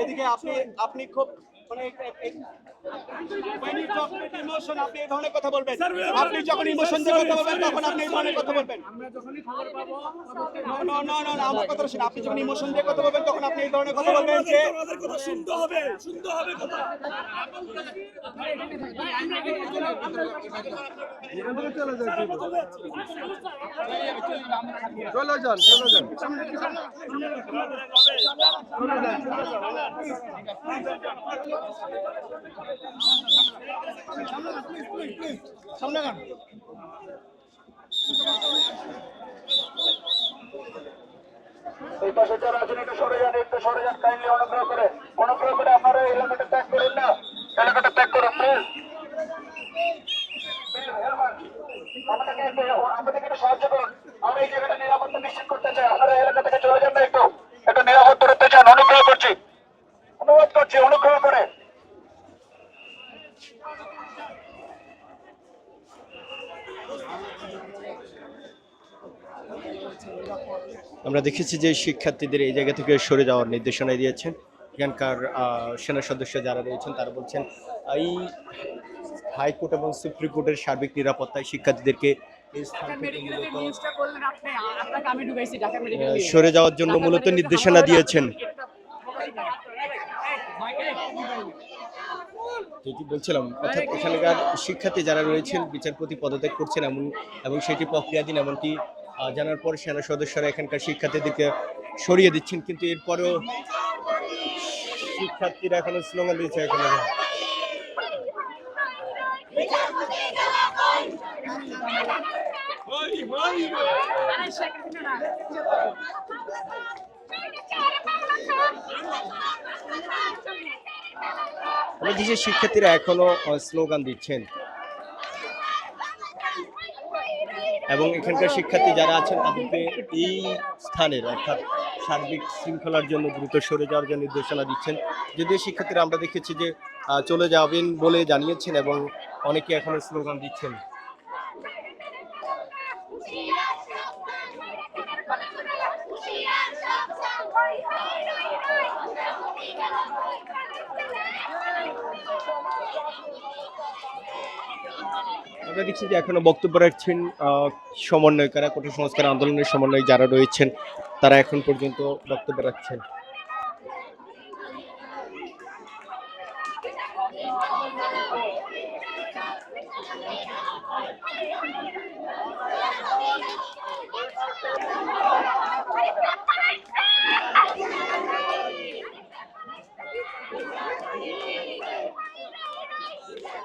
এদিকে আপনি আপনি খুব মানে আপনি এই ধরনের কথা বলবেন আপনি যখন ইমোশন দিয়ে কথা বলবেন তখন আপনি এই ধরনের কথা বলবেন আমার কথা শুনুন আপনি যখন ইমোশন দিয়ে কথা বলবেন তখন আপনি এই ধরনের কথা বলবেন যে আমাদের কথা শুনতে হবে শুনতে হবে কথা চলে যান চলে যান এই পাশে যারা আছেন, একটু সরে যান, একটু সরে যান। কাইন্ডলি অনুগ্রহ করে অনুগ্রহ করে আপনারা এলাকাটা ত্যাগ করুন না। এলাকাটা ত্যাগ করুন প্লিজ আমাদেরকে একটু আমাদেরকে একটু সাহায্য করুন আমরা এই জায়গাটা নিরাপত্তা নিশ্চিত করতে চাই আপনারা এই এলাকা থেকে চলে যান না একটু একটু নিরাপত্তা করতে চান অনুগ্রহ করছি অনুরোধ করছি অনুগ্রহ করে। আমরা দেখেছি যে শিক্ষার্থীদের এই জায়গা থেকে সরে যাওয়ার নির্দেশনা দিয়েছেন। এখানকার আহ, সেনা সদস্য যারা রয়েছেন তারা বলছেন এই হাইকোর্ট এবং সুপ্রিম কোর্টের সার্বিক নিরাপত্তায় শিক্ষার্থীদেরকে এই স্থান থেকে মূলত, আহ, সরে যাওয়ার জন্য মূলত নির্দেশনা দিয়েছেন। যেটি বলছিলাম, অর্থাৎ এখানকার শিক্ষার্থী যারা রয়েছেন, বিচারপতি পদত্যাগ করছেন এমন, এবং সেটি প্রক্রিয়াধীন এমনকি জানার পর সেনা সদস্যরা এখানকার শিক্ষার্থীদেরকে সরিয়ে দিচ্ছেন, কিন্তু এরপরেও শিক্ষার্থীরা এখনও স্লোগান দিয়েছে এখানে। আমরা দেশের শিক্ষার্থীরা এখনও স্লোগান দিচ্ছেন। এবং এখানকার শিক্ষার্থী যারা আছেন, তাদেরকে এই স্থানের, অর্থাৎ সার্বিক শৃঙ্খলার জন্য দ্রুত সরে যাওয়ার জন্য নির্দেশনা দিচ্ছেন। যদিও শিক্ষার্থীরা আমরা দেখেছি যে চলে যাবেন বলে জানিয়েছেন এবং অনেকে এখনও স্লোগান দিচ্ছেন। আমরা দেখছি যে এখনও বক্তব্য রাখছেন সমন্বয়কারা, কঠোর সংস্কার আন্দোলনের সমন্বয় যারা রয়েছেন, তারা এখন পর্যন্ত বক্তব্য রাখছেন।